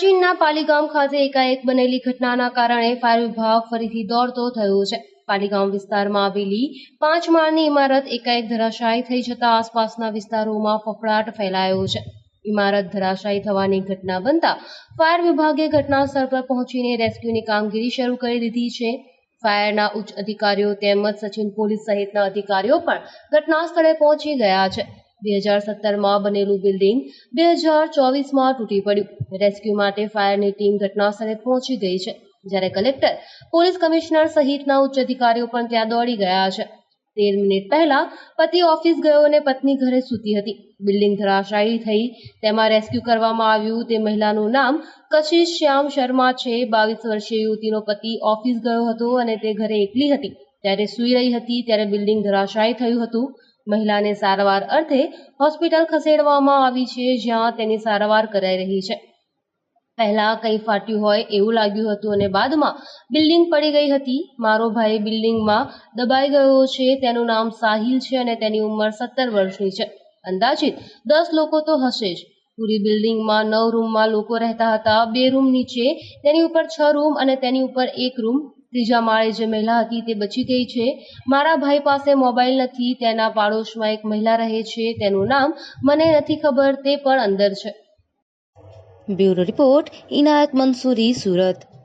સુરતના પાલીગામ ખાતે એકાએક બનેલી ઘટનાના કારણે ફાયર વિભાગ ફરીથી દોડતો થયો છે. પાલીગામ વિસ્તારમાં આવેલી પાંચ માળની ઇમારત એકાએક ધરાશાયી થઈ જતા આસપાસના વિસ્તારોમાં ફફડાટ ફેલાયો છે. ઇમારત ધરાશાયી થવાની ઘટના બનતા ફાયર વિભાગે ઘટના સ્થળ પર પહોંચીને રેસ્ક્યુની કામગીરી શરૂ કરી દીધી છે. ફાયરના ઉચ્ચ અધિકારીઓ તેમજ સચિન પોલીસ સહિતના અધિકારીઓ પણ ઘટના સ્થળે પહોંચી ગયા છે. બે હજાર સત્તરમાં બનેલું બિલ્ડિંગ બે હજાર ચોવીસમાં તૂટી પડ્યું. રેસ્ક્યુ માટે ફાયરની ટીમ ઘટના સ્થળે પહોંચી ગઈ છે, જ્યારે કલેક્ટર, પોલીસ કમિશનર સહિતના ઉચ્ચ અધિકારીઓ પણ ત્યાં દોડી ગયા છે. તેર મિનિટ પહેલા પતિ ઓફિસ ગયો અને પત્ની ઘરે સૂતી હતી. બિલ્ડિંગ ધરાશાયી થઈ. તેમાં રેસ્ક્યુ કરવામાં આવ્યું. તે મહિલાનું નામ કશિશ શ્યામ શર્મા છે. બાવીસ વર્ષીય યુવતીનો પતિ ઓફિસ ગયો હતો અને તે ઘરે એકલી હતી. ત્યારે સૂઈ રહી હતી. ત્યારે બિલ્ડિંગ ધરાશાયી થયું હતું. મહિલાને સારવાર અર્થે હોસ્પિટલ ખસેડવામાં આવી છે, જ્યાં તેની સારવાર કરાઈ રહી છે. પહેલા કંઈ ફાટ્યું હોય એવું લાગ્યું હતું અને બાદમાં બિલ્ડિંગ પડી ગઈ હતી. મારો ભાઈ બિલ્ડિંગમાં દબાઈ ગયો છે, તેનું નામ સાહિલ છે અને તેની ઉંમર સત્તર વર્ષની છે. અંદાજિત દસ લોકો તો હશે જ. પૂરી બિલ્ડિંગમાં નવ રૂમમાં લોકો રહેતા હતા. બે રૂમ નીચે, તેની ઉપર છ રૂમ અને તેની ઉપર એક રૂમ. ત્રીજા માળે જે મહિલા હતી તે બચી ગઈ છે. મારા ભાઈ પાસે મોબાઈલ નથી, તેના પાડોશમાં એક મહિલા રહે છે, તેનું નામ મને નથી ખબર, તે પણ અંદર છે. Bureau report Inayat Mansuri, Surat.